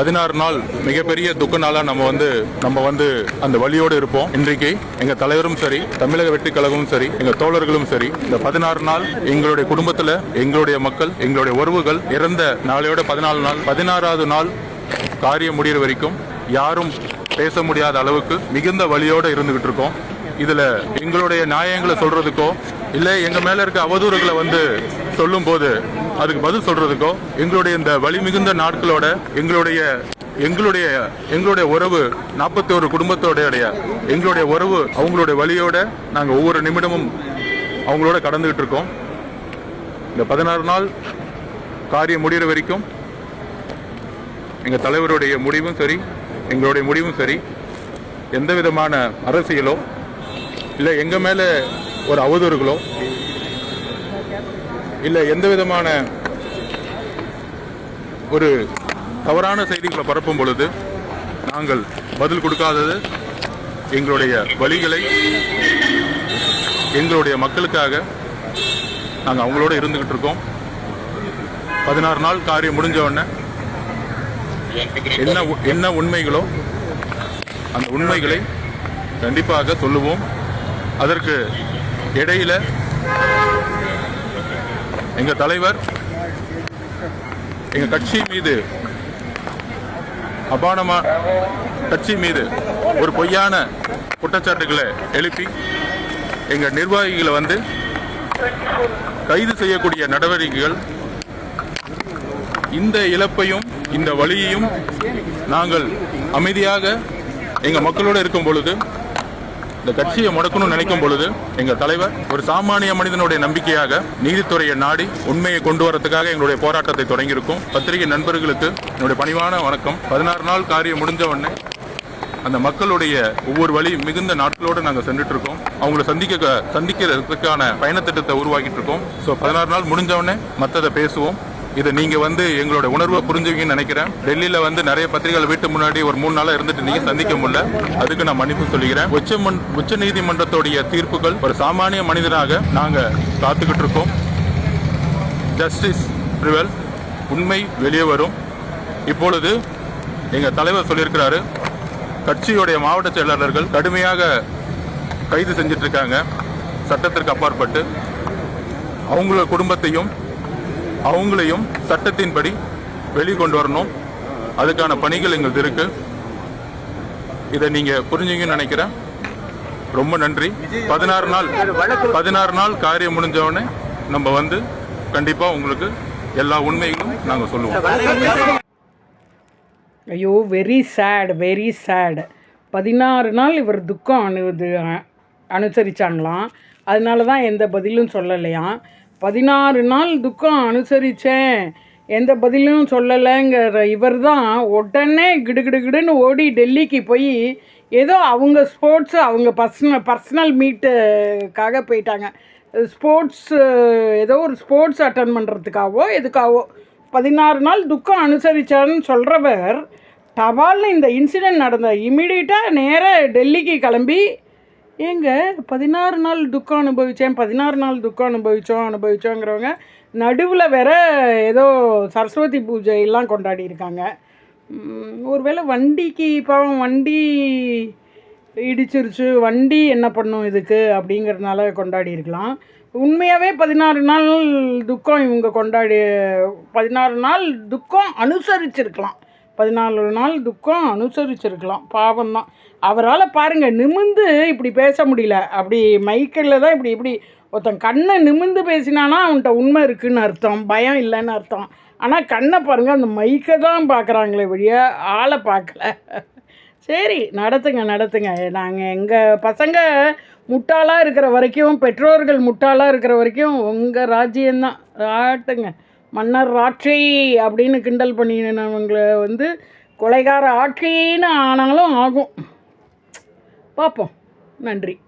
பதினாறு நாள் மிகப்பெரிய துக்க நாளா நம்ம வந்து நம்ம வந்து அந்த வழியோடு இருப்போம். இன்றைக்கு எங்க தலைவரும் சரி தமிழக வெற்றி கழகமும் சரி எங்க தோழர்களும் சரி இந்த பதினாறு நாள் எங்களுடைய குடும்பத்துல எங்களுடைய மக்கள் எங்களுடைய உறவுகள் இறந்த நாளையோட பதினாலு நாள் பதினாறாவது நாள் காரியம் முடிகிற வரைக்கும் யாரும் பேச முடியாத அளவுக்கு மிகுந்த வழியோடு இருந்துகிட்டு இருக்கோம். இதுல எங்களுடைய நியாயங்களை சொல்றதுக்கோ இல்ல எங்க மேல இருக்க அவதூறுகளை வந்து சொல்லும் போது அதுக்கு பதில் சொல்றதுக்கோ எங்களுடைய இந்த வழி மிகுந்த நாட்களோட எங்களுடைய எங்களுடைய எங்களுடைய உறவு நாற்பத்தி ஒரு குடும்பத்தோடைய எங்களுடைய உறவு அவங்களுடைய வழியோட நாங்கள் ஒவ்வொரு நிமிடமும் அவங்களோட கடந்துகிட்டு இருக்கோம். இந்த பதினாறு நாள் காரியம் முடிகிற வரைக்கும் எங்கள் தலைவருடைய முடிவும் சரி எங்களுடைய முடிவும் சரி எந்த விதமான அரசியலோ இல்லை எங்கள் மேலே ஒரு அவதூறுகளோ இல்லை எந்த விதமான ஒரு தவறான செய்திகளை பரப்பும் பொழுது நாங்கள் பதில் கொடுக்காதது எங்களுடைய வழிகளை எங்களுடைய மக்களுக்காக நாங்கள் அவங்களோட இருந்துகிட்டு இருக்கோம். பதினாறு நாள் காரியம் முடிஞ்ச உடனே என்ன என்ன உண்மைகளோ அந்த உண்மைகளை கண்டிப்பாக சொல்லுவோம். அதற்கு இடையில எங்க தலைவர் எங்க கட்சி மீது அபானமா கட்சி மீது ஒரு பொய்யான குற்றச்சாட்டுகளை எழுப்பி எங்க நிர்வாகிகளை வந்து கைது செய்யக்கூடிய நடவடிக்கைகள் இந்த இழப்பையும் இந்த வழியையும் நாங்கள் அமைதியாக எங்க மக்களோட இருக்கும் பொழுது இந்த கட்சியை முடக்கணும்னு நினைக்கும் பொழுது எங்கள் தலைவர் ஒரு சாமானிய மனிதனுடைய நம்பிக்கையாக நீதித்துறையை நாடி உண்மையை கொண்டு வரதுக்காக எங்களுடைய போராட்டத்தை தொடங்கியிருக்கோம். பத்திரிகை நண்பர்களுக்கு என்னுடைய பணிவான வணக்கம். பதினாறு நாள் காரியம் முடிஞ்ச உடனே அந்த மக்களுடைய ஒவ்வொரு வழி மிகுந்த நாட்களோடு நாங்கள் சென்றுட்டு இருக்கோம் அவங்கள சந்திக்க சந்திக்கிறதுக்கான பயணத்திட்டத்தை உருவாக்கிட்டு இருக்கோம் ஸோ பதினாறு நாள் முடிஞ்ச உடனே மற்றதை பேசுவோம். இதை நீங்க வந்து எங்களோட உணர்வை புரிஞ்சுவீங்கன்னு நினைக்கிறேன். டெல்லியில வந்து நிறைய பத்திரிகைகள் வீட்டு முன்னாடி ஒரு மூணு நாளா இருந்துட்டு நீங்க சந்திக்க முடியல. அதுக்கு நான் மன்னிப்பு சொல்லிக்கிறேன். உச்ச உச்ச நீதிமன்றத்துடைய தீர்ப்புகள் ஒரு சாமானிய மனிதனாக நாங்க காத்துக்கிட்டு இருக்கோம். ஜஸ்டிஸ் ப்ரிவல் உண்மை வெளியே வரும். இப்பொழுது எங்க தலைவர் சொல்லியிருக்கிறாரு கட்சியுடைய மாவட்ட செயலாளர்கள் கடுமையாக கைது செஞ்சிட்ருக்காங்க சட்டத்திற்கு அப்பாற்பட்டு அவங்களோட குடும்பத்தையும் அவங்களையும் சட்டத்தின்படி வெளிக்கொண்டு வரணும். அதுக்கான பணிகள் எங்களுக்கு இருக்கு. இதை நீங்க புரிஞ்சுங்கன்னு நினைக்கிறேன். ரொம்ப நன்றி. பதினாறு நாள் பதினாறு நாள் காரியம் முடிஞ்சவொடனே நம்ம வந்து கண்டிப்பா உங்களுக்கு எல்லா உண்மைகளும் நாங்க சொல்லுவோம். ஐயோ வெரி சேட் வெரி சேட் பதினாறு நாள் இவர் துக்கம் அனு அனுசரித்தாங்களாம் அதனால தான் எந்த பதிலும் சொல்லலையாம். பதினாறு நாள் துக்கம் அனுசரித்தேன் எந்த பதிலும் சொல்லலைங்கிற இவர் தான் உடனே கிடுகிடுகிடுன்னு ஓடி டெல்லிக்கு போய் ஏதோ அவங்க ஸ்போர்ட்ஸு அவங்க பர்சனல் பர்சனல் மீட்டுக்காக போயிட்டாங்க. ஸ்போர்ட்ஸு ஏதோ ஒரு ஸ்போர்ட்ஸ் அட்டன் பண்ணுறதுக்காகவோ எதுக்காகவோ பதினாறு நாள் துக்கம் அனுசரித்தார்னு சொல்கிறவர் டபால்னு இந்த இன்சிடெண்ட் நடந்த இமீடியட்டாக நேராக டெல்லிக்கு கிளம்பி ஏங்க பதினாறு நாள் துக்கம் அனுபவித்தேன் பதினாறு நாள் துக்கம் அனுபவித்தோம் அனுபவித்தோங்கிறவங்க நடுவில் வேற ஏதோ சரஸ்வதி பூஜையெல்லாம் கொண்டாடி இருக்காங்க. ஒருவேளை வண்டிக்கு பாவம் வண்டி இடிச்சிருச்சு வண்டி என்ன பண்ணும் இதுக்கு அப்படிங்கிறதுனால கொண்டாடி இருக்கலாம். உண்மையாகவே பதினாறு நாள் துக்கம் இவங்க கொண்டாடி பதினாறு நாள் துக்கம் அனுசரிச்சிருக்கலாம். பதினாலு நாள் துக்கம் அனுசரிச்சிருக்கலாம். பாவம் தான் அவரால் பாருங்கள் நிமிந்து இப்படி பேச முடியல. அப்படி மைக்கில் தான் இப்படி இப்படி ஒருத்தன் கண்ணை நிமிந்து பேசினானா அவன்கிட்ட உண்மை இருக்குன்னு அர்த்தம் பயம் இல்லைன்னு அர்த்தம். ஆனால் கண்ணை பாருங்கள் அந்த மைக்கை தான் பார்க்குறாங்களே வழிய ஆளை பார்க்கல. சரி நடத்துங்க நடத்துங்க. நாங்கள் எங்கள் பசங்க முட்டாளாக இருக்கிற வரைக்கும் பெற்றோர்கள் முட்டாளாக இருக்கிற வரைக்கும் உங்கள் ராஜ்யம்தான். ஆட்டுங்க. மன்னர் ஆட்சி அப்படின்னு கிண்டல் பண்ணினவங்களை வந்து கொலைகார ஆட்சின்னு ஆனாலும் ஆகும். பார்ப்போம். நன்றி.